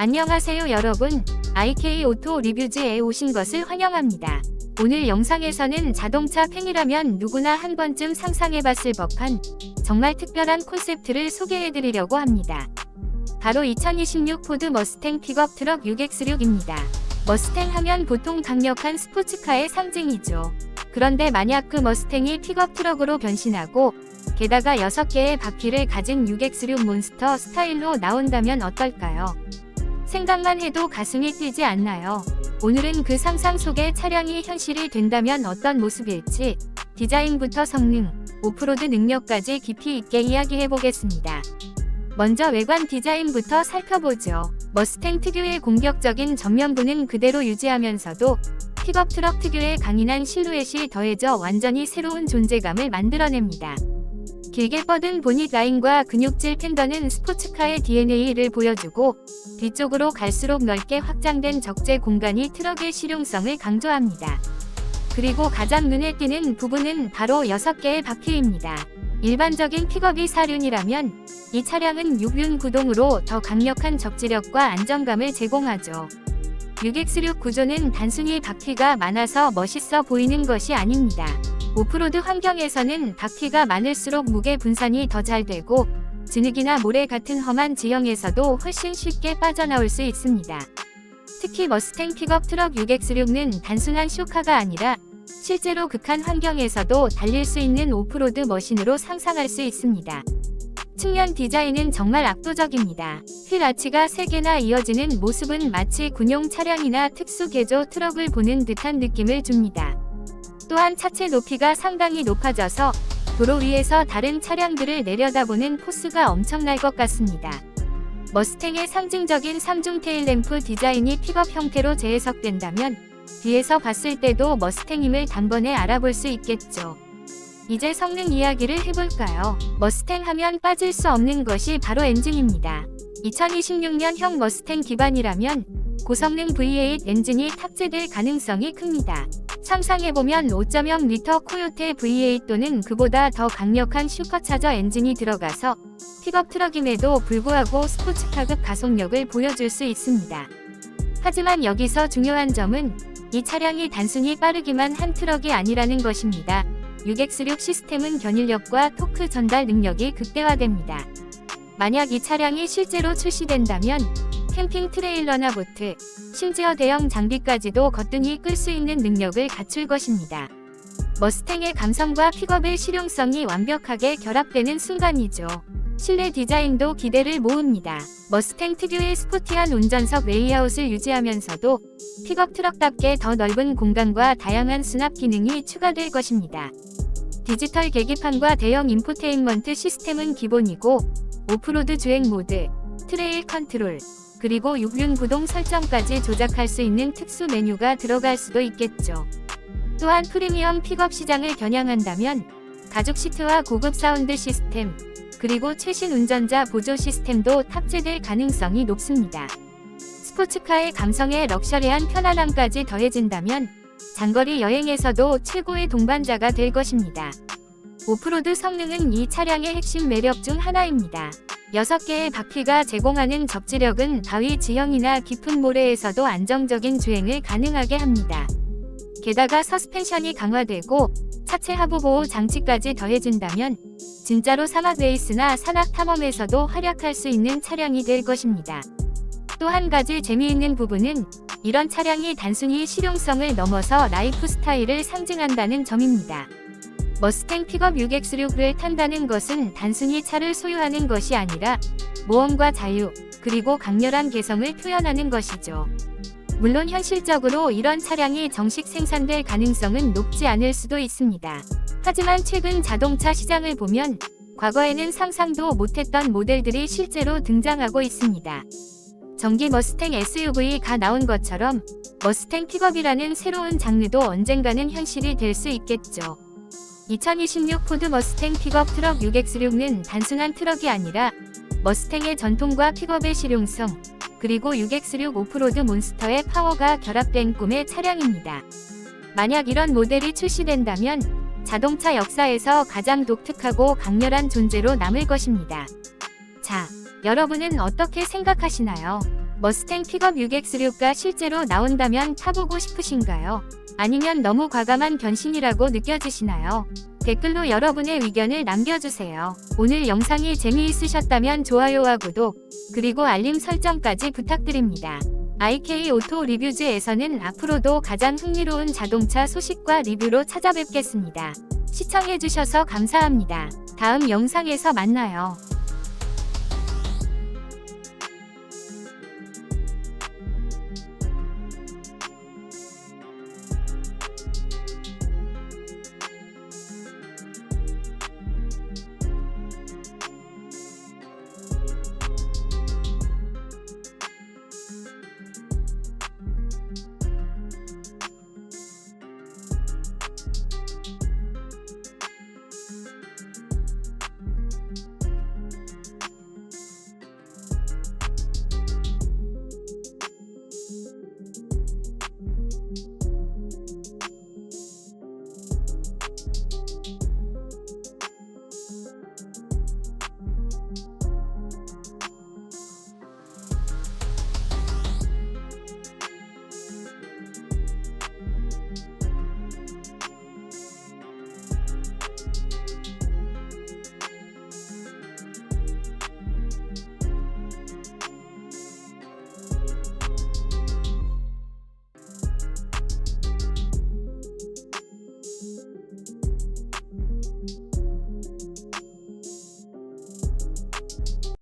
안녕하세요 여러분. IK 오토 리뷰즈에 오신 것을 환영합니다. 오늘 영상에서는 자동차 팬이라면 누구나 한 번쯤 상상해봤을 법한 정말 특별한 콘셉트를 소개해드리려고 합니다. 바로 2026 포드 머스탱 픽업 트럭 6X6입니다. 머스탱 하면 보통 강력한 스포츠카의 상징이죠. 그런데 만약 그 머스탱이 픽업 트럭으로 변신하고 게다가 6개의 바퀴를 가진 6X6 몬스터 스타일로 나온다면 어떨까요? 생각만 해도 가슴이 뛰지 않나요? 오늘은 그 상상 속의 차량이 현실이 된다면 어떤 모습일지 디자인부터 성능, 오프로드 능력까지 깊이 있게 이야기해 보겠습니다. 먼저 외관 디자인부터 살펴보죠. 머스탱 특유의 공격적인 전면부는 그대로 유지하면서도 픽업 트럭 특유의 강인한 실루엣이 더해져 완전히 새로운 존재감을 만들어냅니다. 길게 뻗은 보닛 라인과 근육질 팬더는 스포츠카의 DNA를 보여주고 뒤쪽으로 갈수록 넓게 확장된 적재 공간이 트럭의 실용성을 강조합니다. 그리고 가장 눈에 띄는 부분은 바로 6개의 바퀴입니다. 일반적인 픽업이 4륜이라면 이 차량은 6륜 구동으로 더 강력한 적지력과 안정감을 제공하죠. 6X6 구조는 단순히 바퀴가 많아서 멋있어 보이는 것이 아닙니다. 오프로드 환경에서는 바퀴가 많을수록 무게 분산이 더 잘 되고 진흙이나 모래 같은 험한 지형에서도 훨씬 쉽게 빠져나올 수 있습니다. 특히 머스탱 픽업 트럭 6X6는 단순한 쇼카가 아니라 실제로 극한 환경에서도 달릴 수 있는 오프로드 머신으로 상상할 수 있습니다. 측면 디자인은 정말 압도적입니다. 휠 아치가 3개나 이어지는 모습은 마치 군용 차량이나 특수 개조 트럭을 보는 듯한 느낌을 줍니다. 또한 차체 높이가 상당히 높아져서 도로 위에서 다른 차량들을 내려다보는 포스가 엄청날 것 같습니다. 머스탱의 상징적인 3중 테일램프 디자인이 픽업 형태로 재해석된다면 뒤에서 봤을 때도 머스탱임을 단번에 알아볼 수 있겠죠. 이제 성능 이야기를 해볼까요? 머스탱 하면 빠질 수 없는 것이 바로 엔진입니다. 2026년형 머스탱 기반이라면 고성능 V8 엔진이 탑재될 가능성이 큽니다. 상상해보면 5.0L 코요테 V8 또는 그보다 더 강력한 슈퍼차저 엔진이 들어가서 픽업 트럭임에도 불구하고 스포츠카급 가속력을 보여줄 수 있습니다. 하지만 여기서 중요한 점은 이 차량이 단순히 빠르기만 한 트럭이 아니라는 것입니다. 6X6 시스템은 견인력과 토크 전달 능력이 극대화됩니다. 만약 이 차량이 실제로 출시된다면 캠핑 트레일러나 보트, 심지어 대형 장비까지도 거뜬히 끌 수 있는 능력을 갖출 것입니다. 머스탱의 감성과 픽업의 실용성이 완벽하게 결합되는 순간이죠. 실내 디자인도 기대를 모읍니다. 머스탱 특유의 스포티한 운전석 레이아웃을 유지하면서도 픽업 트럭답게 더 넓은 공간과 다양한 수납 기능이 추가될 것입니다. 디지털 계기판과 대형 인포테인먼트 시스템은 기본이고 오프로드 주행 모드, 트레일 컨트롤, 그리고 6륜 구동 설정까지 조작할 수 있는 특수 메뉴가 들어갈 수도 있겠죠. 또한 프리미엄 픽업 시장을 겨냥한다면 가죽 시트와 고급 사운드 시스템, 그리고 최신 운전자 보조 시스템도 탑재될 가능성이 높습니다. 스포츠카의 감성에 럭셔리한 편안함까지 더해진다면 장거리 여행에서도 최고의 동반자가 될 것입니다. 오프로드 성능은 이 차량의 핵심 매력 중 하나입니다. 6개의 바퀴가 제공하는 접지력은 바위 지형이나 깊은 모래에서도 안정적인 주행을 가능하게 합니다. 게다가 서스펜션이 강화되고 차체 하부 보호 장치까지 더해진다면 진짜로 사막 레이스나 산악 탐험에서도 활약할 수 있는 차량이 될 것입니다. 또 한 가지 재미있는 부분은 이런 차량이 단순히 실용성을 넘어서 라이프 스타일을 상징한다는 점입니다. 머스탱 픽업 6X6을 탄다는 것은 단순히 차를 소유하는 것이 아니라 모험과 자유, 그리고 강렬한 개성을 표현하는 것이죠. 물론 현실적으로 이런 차량이 정식 생산될 가능성은 높지 않을 수도 있습니다. 하지만 최근 자동차 시장을 보면 과거에는 상상도 못했던 모델들이 실제로 등장하고 있습니다. 전기 머스탱 SUV가 나온 것처럼 머스탱 픽업이라는 새로운 장르도 언젠가는 현실이 될 수 있겠죠. 2026 포드 머스탱 픽업 트럭 6X6는 단순한 트럭이 아니라 머스탱의 전통과 픽업의 실용성, 그리고 6X6 오프로드 몬스터의 파워가 결합된 꿈의 차량입니다. 만약 이런 모델이 출시된다면 자동차 역사에서 가장 독특하고 강렬한 존재로 남을 것입니다. 자, 여러분은 어떻게 생각하시나요? 머스탱 픽업 6X6가 실제로 나온다면 타보고 싶으신가요? 아니면 너무 과감한 변신이라고 느껴지시나요? 댓글로 여러분의 의견을 남겨주세요. 오늘 영상이 재미있으셨다면 좋아요와 구독, 그리고 알림 설정까지 부탁드립니다. IK 오토 리뷰즈에서는 앞으로도 가장 흥미로운 자동차 소식과 리뷰로 찾아뵙겠습니다. 시청해주셔서 감사합니다. 다음 영상에서 만나요.